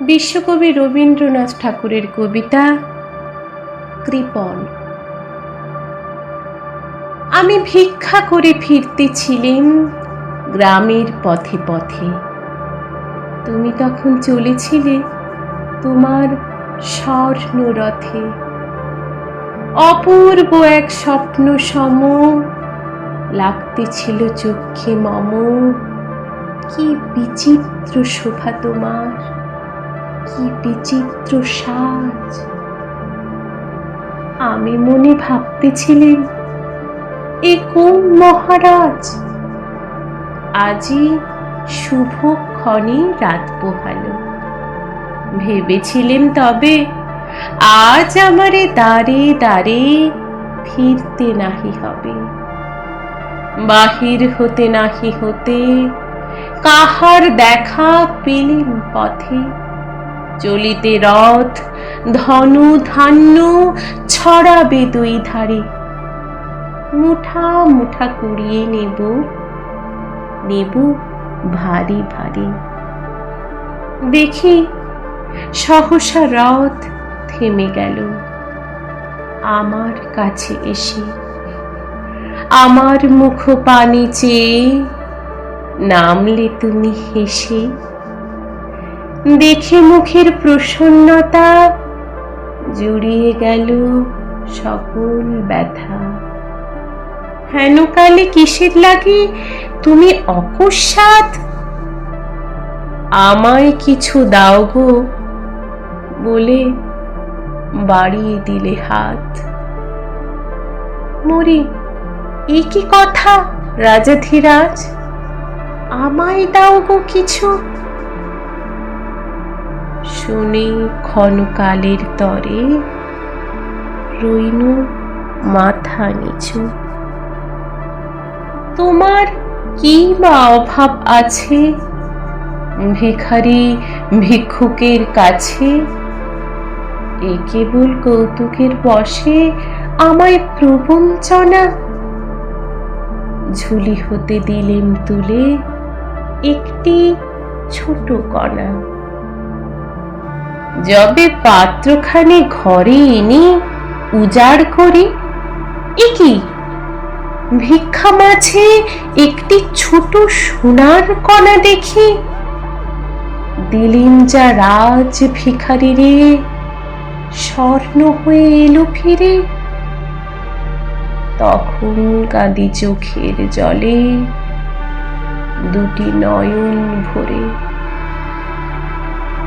বিশ্বকবি রবীন্দ্রনাথ ঠাকুরের কবিতা কৃপণ আমি ভিক্ষা করে ফিরতেছিলেম গ্রামের পথে পথে। তুমি তখন চলেছিলে তোমার স্বর্ণরথে। অপূর্ব এক স্বপ্ন সম, লাগতেছিল চক্ষে মম। কি বিচিত্র শোভা তোমার। কি বিচিত্র সাজ। আমি মনে ভাবতেছিলেন এ কোন মহারাজ? আজই শুভক্ষণে রাত পোহালো। ভেবেছিলেন তবে আজ আমারে দাঁড়ে দাঁড়ে ফিরতে নাহি হবে। বাহির হতে নাহি হতে কাহার দেখা পেলেন পথে? চলিতে রথ, ধনু ধান্য ছড়াবে দুই ধারে। মুঠা মুঠা কুড়িয়ে নেব নেব ভারী ভারী। দেখি সহসা রথ থেমে গেল, আমার কাছে এসে। আমার মুখ পানি চেয়ে নামলে তুমি হেসে দেখে মুখের প্রসন্নতা, জুড়িয়ে গেল সকল ব্যথা। হেনকালে কিসের লাগে? তুমি অকস্মাৎ আমায় কিছু দাও গো বলে বাড়িয়ে দিলে হাত। মরি, এ কি কথা রাজাধিরাজ? আমায় দাও গো কিছু। শুনে ক্ষণকালের তরে। রইনু মাথা নিচু। তোমার কি বা অভাব আছে? ভিখারি ভিক্ষুকের কাছে। এ কেবল কৌতুকের বসে, আমায় প্রবঞ্চনা। ঝুলি হতে দিলেম তুলে একটি ছোট কণা। যবে পাত্রখানে ঘরে এনে উজাড় করি, এ ভিক্ষা মাঝে একটি ছোট সোনার কণা দেখি, দিলেন যা রাজ ভিখারি রে, স্বর্ণ হয়ে এলো ফিরে। তখন কাঁদি চোখের জলে, দুটি নয়ন ভরে